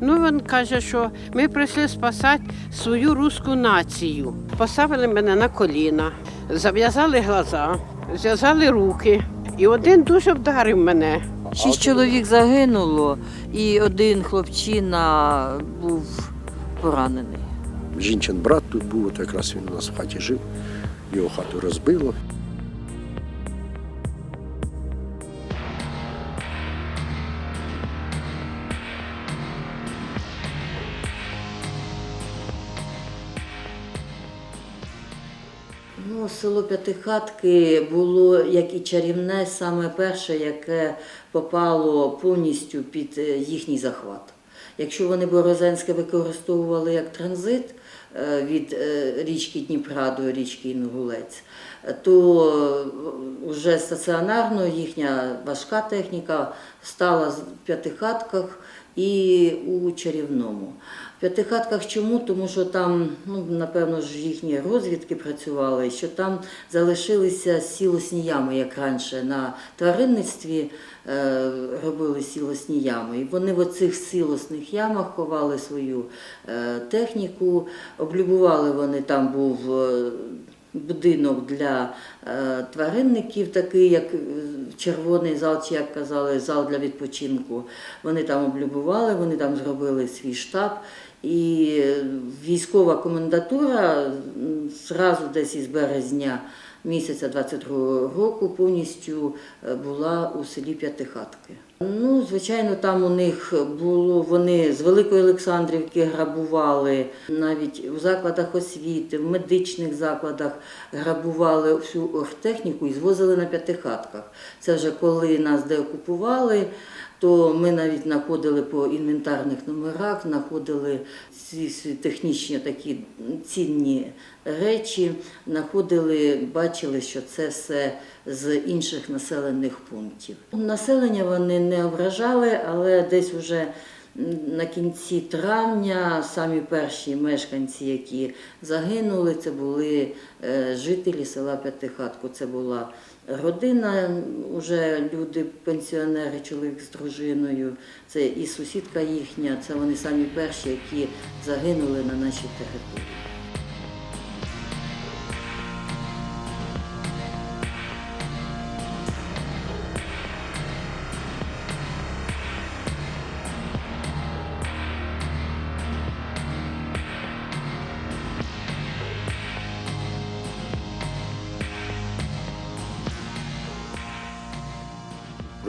Ну він каже, що ми прийшли спасати свою руську націю. Поставили мене на коліна, зав'язали глаза, зв'язали руки. І один дуже вдарив мене. Шість чоловік загинуло, і один хлопчина був поранений. Жінчин брат тут був, от якраз він у нас в хаті жив, його хату розбило. Село П'ятихатки було як і чарівне, саме перше, яке попало повністю під е, їхній захват. Якщо вони Борозенське використовували як транзит е, від е, річки Дніпра до річки Інгулець, то вже стаціонарно їхня важка техніка стала в п'ятихатках і у чарівному. П'ятихатках чому? Тому що там, ну, напевно ж, їхні розвідки працювали, що там залишилися сілосні ями, як раніше на тваринництві е, робили сілосні ями. І вони в оцих сілосних ямах ховали свою е, техніку, облюбували вони там був. Будинок для е, тваринників, такий як е, червоний зал, чи як казали, зал для відпочинку. Вони там облюбували, вони там зробили свій штаб. І військова комендатура зразу десь із березня місяця 22 року повністю е, була у селі П'ятихатки. Ну, звичайно, там у них було вони з Великої Олександрівки грабували, навіть у закладах освіти, в медичних закладах грабували всю оргтехніку і звозили на п'ятихатках. Це вже коли нас деокупували, то ми навіть знаходили по інвентарних номерах, знаходили ці технічні такі цінні речі, знаходили, бачили, що це все з інших населених пунктів. Населення вони не ображали, але десь вже на кінці травня самі перші мешканці, які загинули, це були е, жителі села П'ятихатку. Це була родина, вже люди, пенсіонери, чоловік з дружиною, це і сусідка їхня, це вони самі перші, які загинули на нашій території.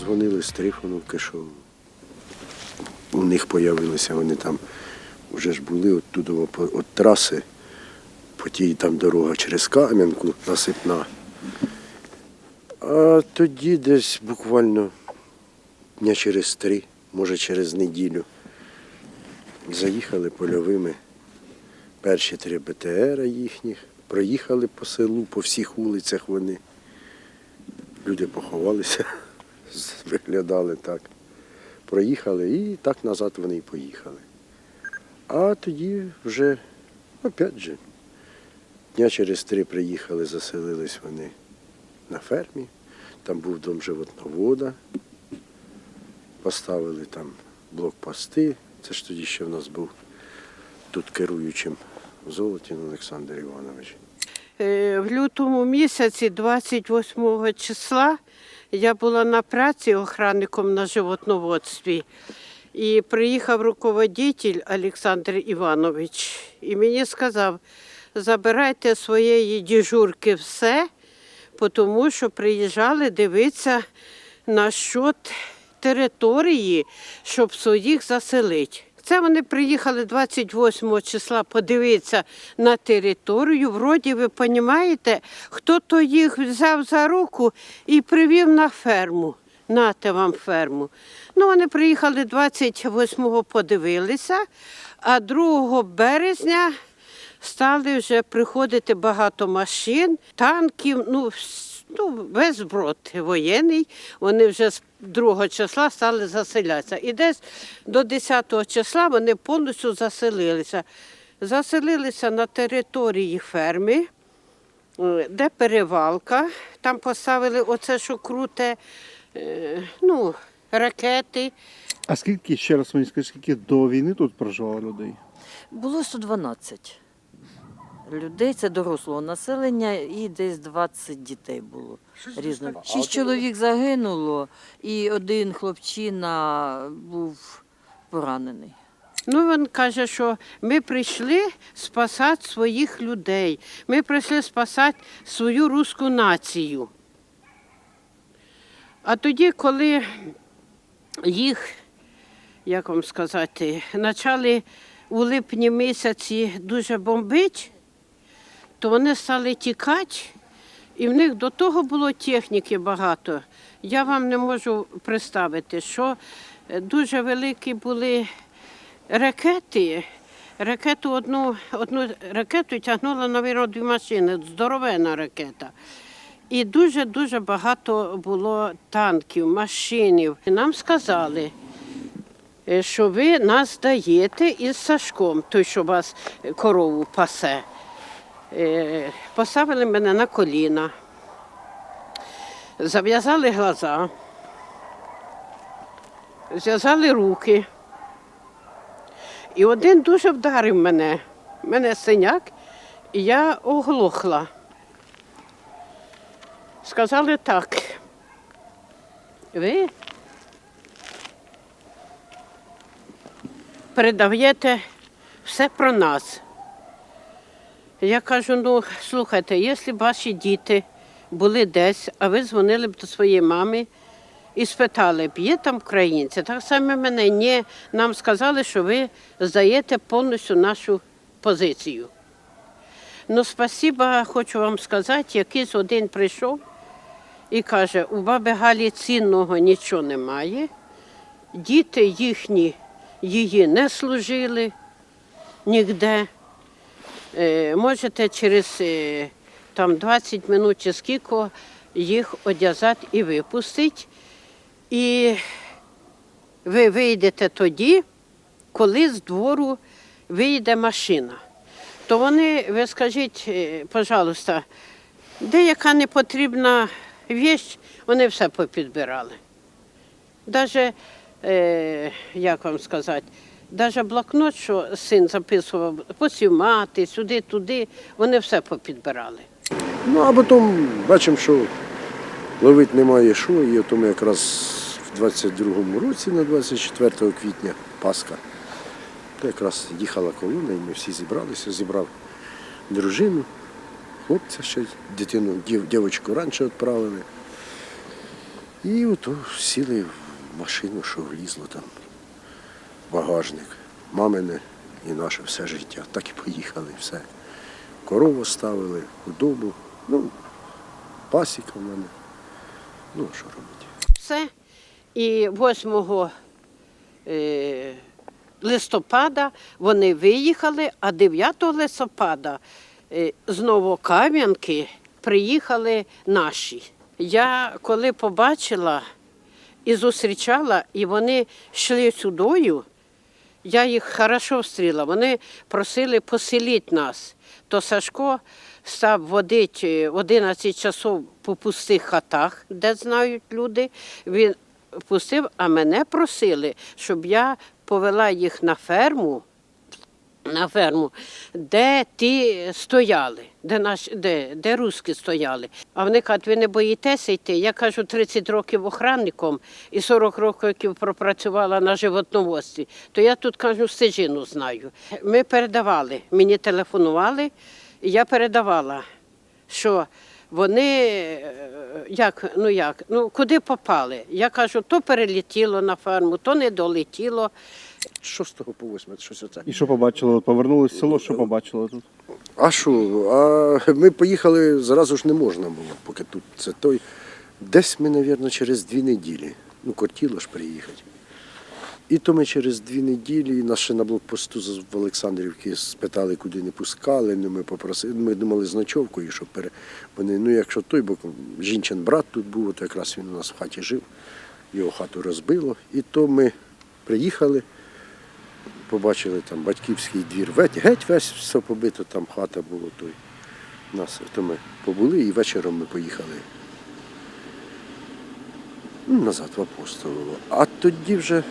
Розвонили з Трифоновки, що у них з'явилися, вони там вже ж були оттуда від траси, по тій там дорога через Кам'янку насипна. А тоді десь буквально дня через три, може через неділю, заїхали польовими перші три БТР їхніх, проїхали по селу, по всіх вулицях вони. Люди поховалися, виглядали так. Проїхали і так назад вони і поїхали. А тоді вже, опять же, дня через три приїхали, заселились вони на фермі. Там був дом животновода. Поставили там блокпости. Це ж тоді ще в нас був тут керуючим Золотін Олександр Іванович. Е, В лютому місяці, 28 числа, я була на праці охранником на животноводстві. І приїхав руководитель Олександр Іванович і мені сказав, забирайте своєї діжурки все, тому що приїжджали дивитися на щот території, щоб своїх заселити. Це вони приїхали 28 числа подивитися на територію. Вроді ви розумієте, хто то їх взяв за руку і привів на ферму. Нате вам ферму. Ну, вони приїхали 28-го, подивилися, а 2 березня стали вже приходити багато машин, танків, ну, ну весь зброд воєнний. Вони вже з 2 числа стали заселятися. І десь до 10 числа вони повністю заселилися. Заселилися на території ферми, е, де перевалка. Там поставили оце, що круте, е, ну, ракети. А скільки, ще раз мені скажіть, скільки до війни тут проживало людей? Було 112 людей, це дорослого населення, і десь 20 дітей було різного. Шість чоловік загинуло, і один хлопчина був поранений. Ну, він каже, що ми прийшли спасати своїх людей. Ми прийшли спасати свою руську націю. А тоді, коли їх, як вам сказати, почали у липні місяці дуже бомбити, то вони стали тікати, і в них до того було техніки багато. Я вам не можу представити, що е, дуже великі були ракети. Ракету одну, одну ракету тягнула, мабуть, дві машини, здоровена ракета. І дуже-дуже багато було танків, машинів. І нам сказали, е, що ви нас даєте із Сашком, той, що вас корову пасе. Е, Поставили мене на коліна, зав'язали глаза, зв'язали руки. І один дуже вдарив мене. Мене синяк, і я оглохла. Сказали так. Ви передаєте все про нас. Я кажу, ну слухайте, якщо б ваші діти були десь, а ви дзвонили б до своєї мами і спитали б, є там українці, так само мене ні, нам сказали, що ви здаєте повністю нашу позицію. Ну, спасіба, хочу вам сказати, якийсь один прийшов і каже, у баби Галі цінного нічого немає, діти їхні її не служили ніде. Е, можете через е, там 20 минут чи скільки їх одязати і випустити. І ви вийдете тоді, коли з двору вийде машина. То вони, ви скажіть, е, пожалуйста, деяка непотрібна віч, вони все попідбирали. Е, як вам сказати, даже блокнот, що син записував, посів мати, сюди, туди, вони все попідбирали. Ну, а потім бачимо, що ловити немає що, і ми якраз в 22-му році, на 24 квітня, Пасха, то якраз їхала колона, і ми всі зібралися, зібрав дружину, хлопця ще, дитину, дів, дівчинку раніше відправили. І от сіли в машину, що влізло там, багажник. Мамине і наше все життя. Так і поїхали, все. Корову ставили, худобу, ну, пасіка в мене. Ну, що робити? Все. І 8 е, листопада вони виїхали, а 9 листопада е, з Новокам'янки приїхали наші. Я коли побачила і зустрічала, і вони йшли сюдою, я їх хорошо встріла. Вони просили поселити нас. То Сашко став водити 11 часов по пустих хатах, де знають люди. Він пустив, а мене просили, щоб я повела їх на ферму, на ферму, де ті стояли, де, наш, де, де руски стояли. А вони кажуть, ви не боїтеся йти. Я кажу, 30 років охранником і 40 років пропрацювала на животноводстві. То я тут кажу, стежину знаю. Ми передавали, мені телефонували, і я передавала, що вони е, як, ну як, ну куди попали? Я кажу, то перелетіло на ферму, то не долетіло. З 6 по 8, щось оце. І що побачили? Повернулись в село, що побачили тут? А що? А ми поїхали зразу ж не можна було, поки тут це той. Десь ми, мабуть, через дві неділі. Ну, кортіло ж приїхати. І то ми через дві неділі нас ще на блокпосту в Олександрівці спитали, куди не пускали. Ну, ми попросили, ми думали з ночовкою, щоб пере... вони, ну якщо той, бо жінчин брат тут був, то якраз він у нас в хаті жив, його хату розбило. І то ми приїхали, побачили там батьківський двір, геть, весь все побито, там хата була той. Нас, то ми побули і вечором ми поїхали ну, назад в Апостолово. А тоді вже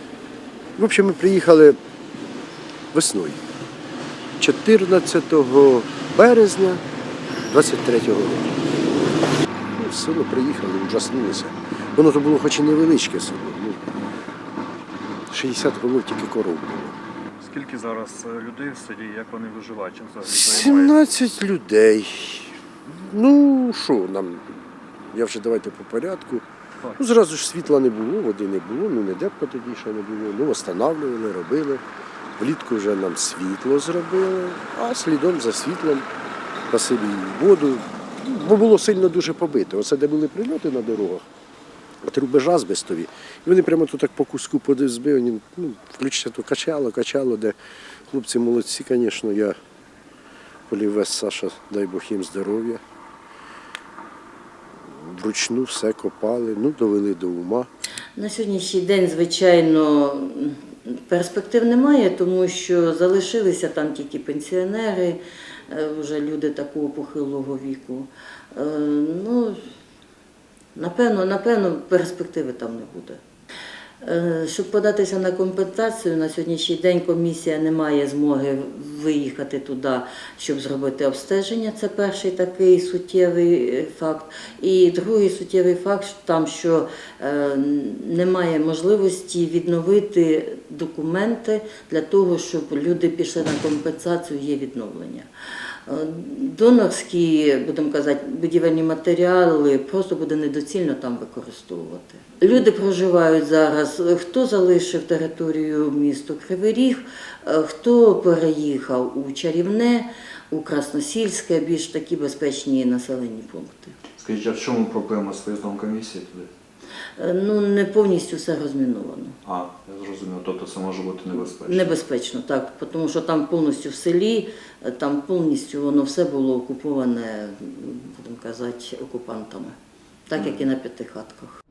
В общем, ми приїхали весною. 14 березня 23-го року. Ну, село приїхали, ужаснулися. Воно то було хоч і невеличке село. Ну, 60 голов тільки коров було. Скільки зараз е, людей в селі, як вони виживають, чим взагалі займаються? 17 людей. Ну, що нам? Я вже давайте по порядку. Так. Ну, зразу ж світла не було, води не було, ну не депко тоді ще не було. Ну, встановлювали, робили. Влітку вже нам світло зробили, а слідом за світлом по селі воду. Бо було сильно дуже побито. Оце де були прильоти на дорогах, труби ж азбестові. І вони прямо тут так по куску подизбили, ну, включиться то качало, качало, де хлопці молодці, звісно, я Полівець Саша, дай Бог їм здоров'я. Вручну все копали, ну, довели до ума. На сьогоднішній день, звичайно, перспектив немає, тому що залишилися там тільки пенсіонери, е, вже люди такого похилого віку. Е, Ну, напевно, напевно, перспективи там не буде. Е, Щоб податися на компенсацію, на сьогоднішній день комісія не має змоги виїхати туди, щоб зробити обстеження. Це перший такий суттєвий е, факт. І другий суттєвий факт там, що е, немає можливості відновити документи для того, щоб люди пішли на компенсацію, є відновлення. Е, Донорські, будемо казати, будівельні матеріали просто буде недоцільно там використовувати. Люди проживають зараз. Хто залишив територію міста Кривий Ріг, е, хто переїхав у Чарівне, у Красносільське, більш такі безпечні населені пункти. Скажіть, а в чому проблема з виїздом комісії туди? Е, Ну не повністю все розміновано. А, я зрозумів, тобто це може бути небезпечно. Небезпечно, так, тому що там повністю в селі, е, там повністю воно все було окуповане, будемо казати, окупантами, так як і на п'ятихатках.